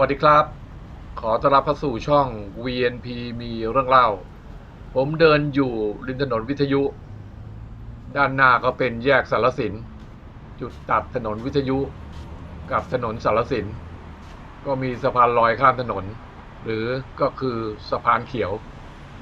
สวัสดีครับ ขอต้อนรับเข้าสู่ช่อง VNP มีเรื่องเล่า ผมเดินอยู่ริมถนนวิทยุ ด้านหน้าก็เป็นแยกสารสิน จุดตัดถนนวิทยุ กับถนนสารสิน ก็มีสะพานลอยข้ามถนน หรือก็คือสะพานเขียว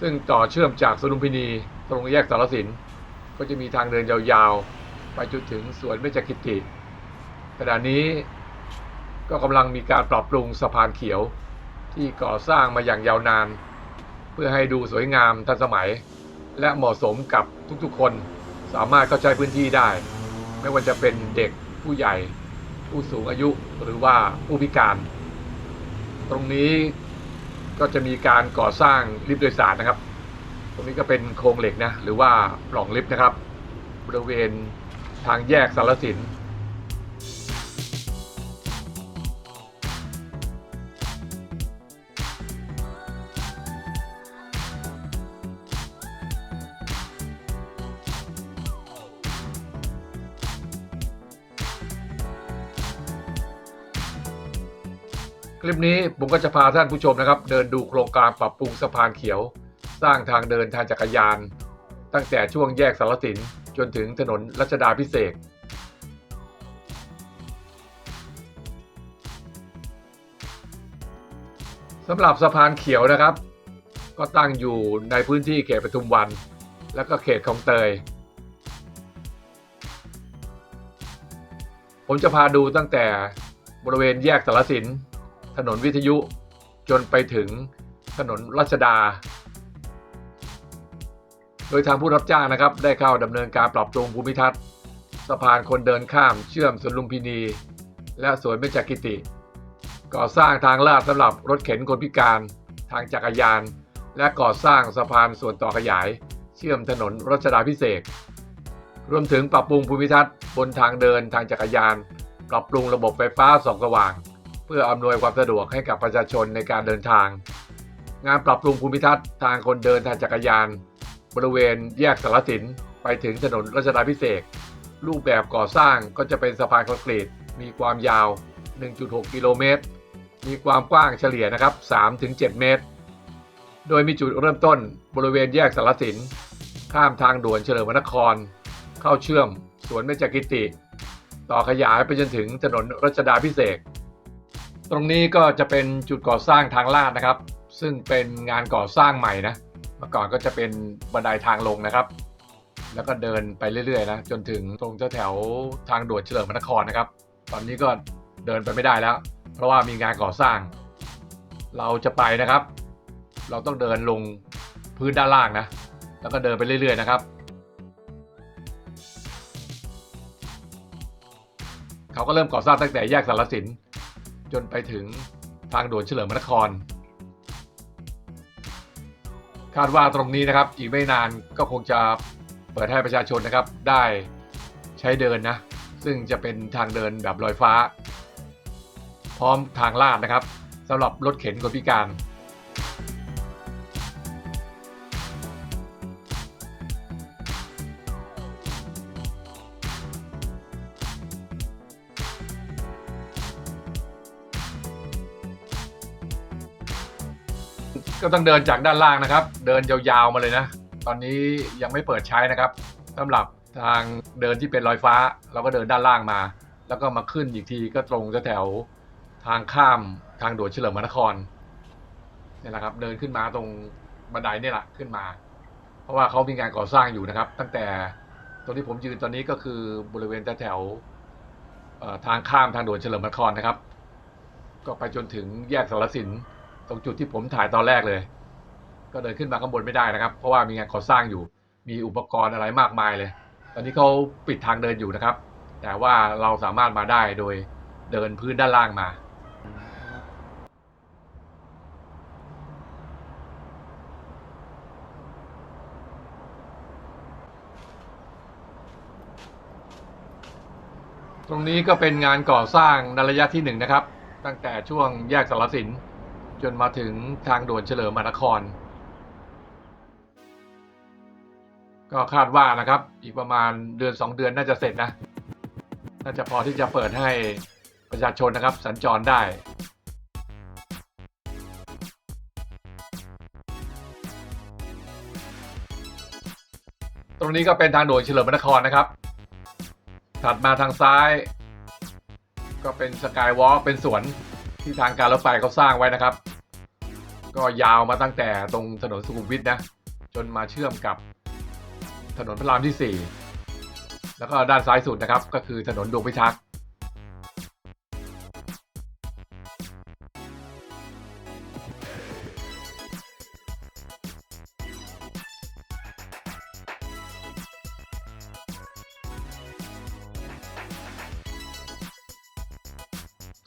ซึ่งต่อเชื่อมจากสลุมพินีตรงแยกสารสิน ก็จะมีทางเดินยาวๆ ไปจนถึงสวนเบญจกิติขณะนี้ ก็กำลังมีการปรับปรุงสะพานเขียวที่ก่อสร้างมาอย่างยาวนาน เพื่อให้ดูสวยงามทันสมัย และเหมาะสมกับทุกๆ คนสามารถเข้าใช้พื้นที่ได้ ไม่ว่าจะเป็นเด็กผู้ใหญ่ ผู้สูงอายุหรือว่าผู้พิการ ตรงนี้ก็จะมีการก่อสร้างลิฟต์โดยสารนะครับ ตรงนี้ก็เป็นโครงเหล็กนะหรือว่าปล่องลิฟต์นะครับ บริเวณทางแยกสารสิน คลิปนี้ผมก็จะพาท่านผู้ชมนะครับ เดินดูโครงการปรับปรุงสะพานเขียว สร้างทางเดินทางจักรยาน ตั้งแต่ช่วงแยกสารสินจนถึงถนนรัชดาพิเศษสำหรับสะพานเขียวนะครับ ก็ตั้งอยู่ในพื้นที่เขตปทุมวัน และก็เขตคลองเตย ผมจะพาดูตั้งแต่บริเวณแยกสารสิน ถนนวิทยุจนไปถึงถนนรัชดา โดยทางผู้รับจ้างนะครับ ได้เข้าดำเนินการปรับปรุงภูมิทัศน์สะพานคนเดินข้ามเชื่อมสวนลุมพินี และสวนเบญจกิติ ก่อสร้างทางลาดสำหรับรถเข็นคนพิการทางจักรยาน และก่อสร้างสะพานส่วนต่อขยาย เชื่อมถนนรัชดาพิเศษรวมถึงปรับปรุงภูมิทัศน์บนทางเดินทางจักรยาน ปรับปรุงระบบไฟฟ้าส่องสว่าง พื่ออำนวยความสะดวกให้กับประชาชนในการเดินทาง งานปรับปรุงภูมิทัศน์ทางคนเดินทางจักรยาน บริเวณแยกสารสินไปถึงถนนรัชดาพิเศษรูปแบบก่อสร้างก็จะเป็นสะพานคอนกรีต มีความยาว 1.6 กิโลเมตร มีความกว้างเฉลี่ยนะครับ 3-7 เมตร โดยมีจุดเริ่มต้นบริเวณแยกสารสิน ข้ามทางด่วนเฉลิมพระนคร เข้าเชื่อมสวนเบญจกิติ ต่อขยายไปจนถึงถนนรัชดาพิเศษ ตรงนี้ก็จะเป็นจุดก่อสร้างทางลาดนะครับ ซึ่งเป็นงานก่อสร้างใหม่นะเมื่อก่อนก็จะเป็นบันไดทางลงนะครับ แล้วก็เดินไปเรื่อยๆนะจนถึงตรงแถวทางด่วนเฉลิมพระนครนะครับ ตอนนี้ก็เดินไปไม่ได้แล้ว เพราะว่ามีงานก่อสร้าง เราจะไปนะครับ เราต้องเดินลงพื้นด้านล่างนะ แล้วก็เดินไปเรื่อยๆนะครับเขาก็เริ่มก่อสร้างตั้งแต่แยกสารสิน จนไปถึงทางด่วนเฉลิมพระนคร คาดว่าตรงนี้นะครับอีกไม่นานก็คงจะเปิดให้ประชาชนนะครับได้ใช้เดินนะ ซึ่งจะเป็นทางเดินแบบลอยฟ้า พร้อมทางลาดนะครับสำหรับรถเข็นคนพิการ ก็ต้องเดินจากด้านล่างนะครับ เดินยาวๆมาเลยนะ ตอนนี้ยังไม่เปิดใช้นะครับสำหรับทางเดินที่เป็นลอยฟ้า เราก็เดินด้านล่างมา แล้วก็มาขึ้นอีกทีก็ตรงแถวทางข้ามทางด่วนเฉลิมพระนครนี่แหละครับ เดินขึ้นมาตรงบันไดนี่แหละขึ้นมา เพราะว่าเขามีงานก่อสร้างอยู่นะครับ ตั้งแต่ตรงที่ผมยืนตอนนี้ก็คือบริเวณแถวทางข้ามทางด่วนเฉลิมพระนครนะครับ ก็ไปจนถึงแยกสารสิน ตรงจุดที่ผมถ่ายตอนแรกเลย ก็เดินขึ้นมาข้างบนไม่ได้นะครับ เพราะว่ามีงานก่อสร้างอยู่ มีอุปกรณ์อะไรมากมายเลย ตอนนี้เขาปิดทางเดินอยู่นะครับ แต่ว่าเราสามารถมาได้โดยเดินพื้นด้านล่างมาตรงนี้ก็เป็นงานก่อสร้างในระยะที่หนึ่งนะครับ ตั้งแต่ช่วงแยกสารสิน จนมาถึงทางด่วนเฉลิมมหานคร ก็คาดว่านะครับ อีกประมาณเดือน 2 เดือนน่าจะเสร็จนะ น่าจะพอที่จะเปิดให้ประชาชนนะครับ สัญจรได้ตรงนี้ก็เป็นทางด่วนเฉลิมพระนครนะครับ ถัดมาทางซ้าย ก็เป็นสกายวอล์กเป็นสวน ที่ทางการรถไฟเขาสร้างไว้นะครับ ก็ยาวมาตั้งแต่ตรงถนนสุขุมวิทนะ จนมาเชื่อมกับถนนพระรามที่ 4 แล้วก็ด้านซ้ายสุดนะครับ ก็คือถนนดวงพิทักษ์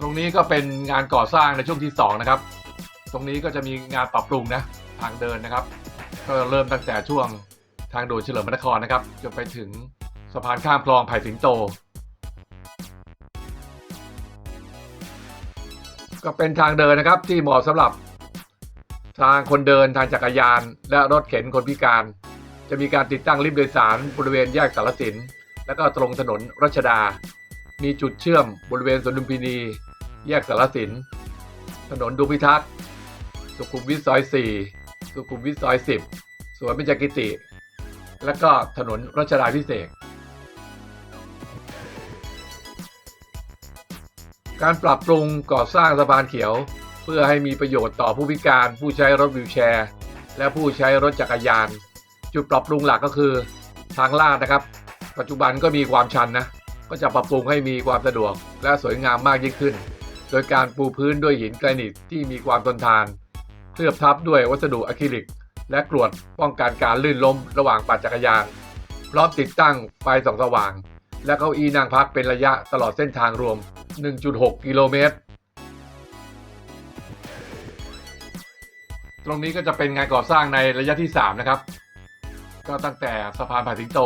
ตรงนี้ก็เป็นงานก่อสร้างในช่วงที่ 2 นะครับ ตรงนี้ก็จะมีงานปรับปรุงนะทางเดินนะครับ ก็เริ่มตั้งแต่ช่วงทางด่วนเฉลิมพระนครนะครับจนไปถึงสะพานข้ามคลองไผ่สิงโต ก็เป็นทางเดินนะครับที่เหมาะสำหรับทางคนเดินทางจักรยาน และรถเข็นคนพิการ จะมีการติดตั้งลิฟต์โดยสารบริเวณแยกสารสิน และก็ตรงถนนรัชดา มีจุดเชื่อมบริเวณสวนลุมพินี แยกสารสิน ถนนดูพิทักษ์ สุขุมวิทซอย 4 สุขุมวิทซอย 10 สวนเบญจกิติ และก็ถนนรัชดาพิเศษกการปรับปรุงก่อสร้างสะพานเขียว เพื่อให้มีประโยชน์ต่อผู้พิการ ผู้ใช้รถวิวแชร์ และผู้ใช้รถจักรยาน จุดปรับปรุงหลักก็คือทางลาดนะครับ ปัจจุบันก็มีความชันนะ ก็จะปรับปรุงให้มีความสะดวกและสวยงามมากยิ่งขึ้น โดยการปูพื้นด้วยหินแกรนิตที่มีความทนทานเคลือบทับด้วยวัสดุอะคริลิก และกรวดป้องกันการลื่นล้มระหว่างปั่นจักรยานพร้อมติดตั้งไฟส่องสว่าง และเก้าอี้นั่งพักเป็นระยะตลอดเส้นทางรวม 1.6 กิโลเมตร ตรงนี้ก็จะเป็นงานก่อสร้างในระยะที่ 3 นะครับ ก็ตั้งแต่สะพานผ่านสิงโต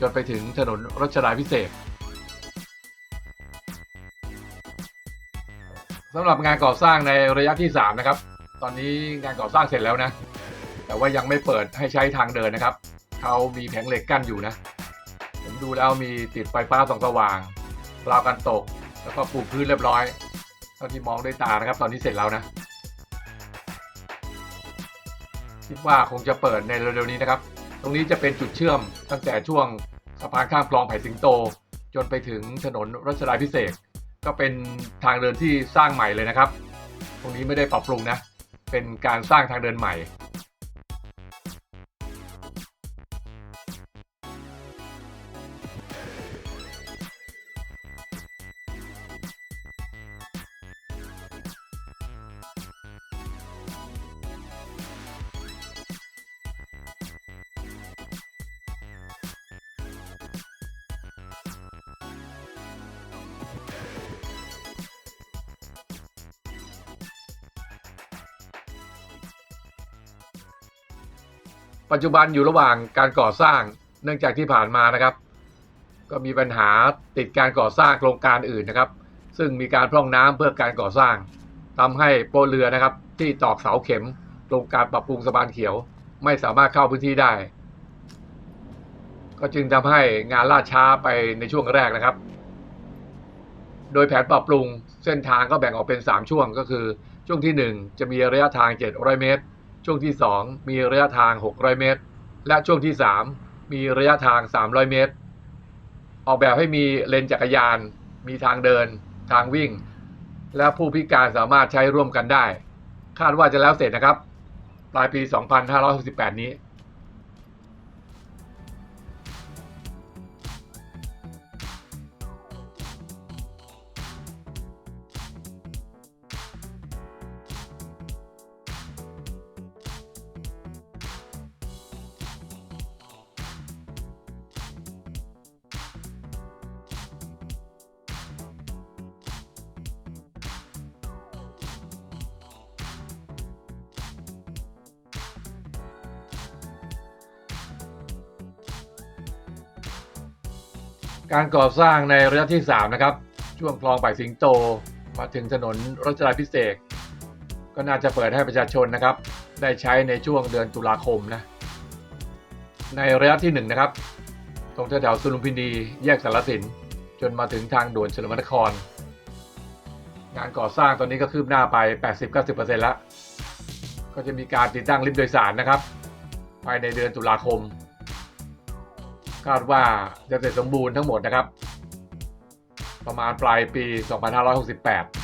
จนไปถึงถนนรัชดาพิเศษ สำหรับงานก่อสร้างในระยะที่ 3 นะครับ ตอนนี้งานก่อสร้างเสร็จแล้วนะ แต่ว่ายังไม่เปิดให้ใช้ทางเดินนะครับ เขามีแผงเหล็กกั้นอยู่นะ ผมดูแล้วมีติดไฟฟ้าส่องสว่างราวกันตก แล้วก็ปูพื้นเรียบร้อย เท่าที่มองด้วยตานะครับ ตอนนี้เสร็จแล้วนะ คิดว่าคงจะเปิดในเร็วๆนี้นะครับ ตรงนี้จะเป็นจุดเชื่อมตั้งแต่ช่วงสะพานข้ามคลองไผ่สิงโต จนไปถึงถนนรัชดาพิเศษ ก็เป็นทางเดินที่สร้างใหม่เลยนะครับ ตรงนี้ไม่ได้ปรับปรุงนะ เป็นการสร้างทางเดินใหม่ ปัจจุบันอยู่ระหว่างการก่อสร้างเนื่องจากที่ผ่านมานะครับ ก็มีปัญหาติดการก่อสร้างโครงการอื่นนะครับ ซึ่งมีการพร่องน้ำเพื่อการก่อสร้างทำให้โปเรือนะครับ ที่ตอกเสาเข็มโครงการปรับปรุงสะพานเขียว ไม่สามารถเข้าพื้นที่ได้ ก็จึงทำให้งานล่าช้าไปในช่วงแรกนะครับ โดยแผนปรับปรุงเส้นทางก็แบ่งออกเป็น 3 ช่วงก็คือ ช่วงที่ 1 จะมีระยะทาง 700 เมตร ช่วงที่ 2 มีระยะทาง 600 เมตร และช่วงที่ 3 มีระยะทาง 300 เมตร ออกแบบให้มีเลนจักรยาน มีทางเดิน ทางวิ่ง และผู้พิการสามารถใช้ร่วมกันได้ คาดว่าจะแล้วเสร็จนะครับ ปลายปี 2568 นี้ การก่อสร้างในระยะที่ 3 นะครับ ช่วงคลองป่ายสิงโตมาถึงถนนรัชดาพิเศษก็น่าจะเปิดให้ประชาชนนะครับ ได้ใช้ในช่วงเดือนตุลาคมนะ ในระยะที่ 1 นะครับ ตรงแถวสุลุมพินีแยกสารสิน จนมาถึงทางด่วนเฉลิมนคร งานก่อสร้างตอนนี้ก็คืบหน้าไป 80-90%แล้ว ก็จะมีการติดตั้งลิฟต์โดยสารนะครับ ภายในเดือนตุลาคม คาดว่าจะเสร็จสมบูรณ์ทั้งหมดนะครับ ประมาณปลายปี 2568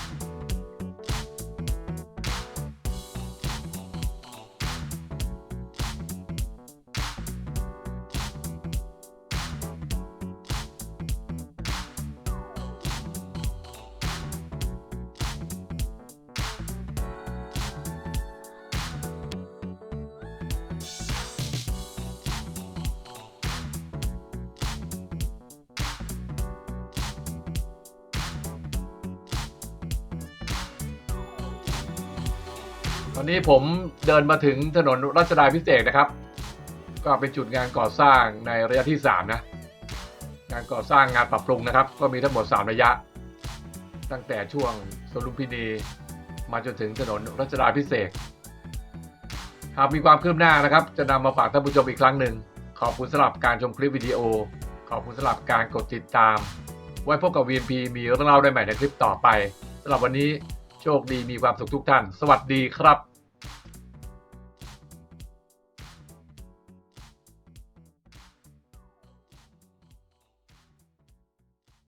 ตอนนี้ผมเดินมาถึงถนนรัชดาพิเศษนะครับ ก็เป็นจุดงานก่อสร้างในระยะที่ 3 นะ งานก่อสร้างงานปรับปรุงนะครับ ก็มีทั้งหมด 3 ระยะ ตั้งแต่ช่วงสวนลุมพินีมาจนถึงถนนรัชดาพิเศษหากมีความคืบหน้านะครับ จะนำมาฝากท่านผู้ชมอีกครั้งหนึ่ง ขอบคุณสำหรับการชมคลิปวิดีโอ ขอบคุณสำหรับการกดติดตาม ไว้พบกับ VNP มีเรื่องเล่าได้ใหม่ในคลิปต่อไปสำหรับวันนี้ โชคดีมีความสุขทุกท่าน สวัสดีครับ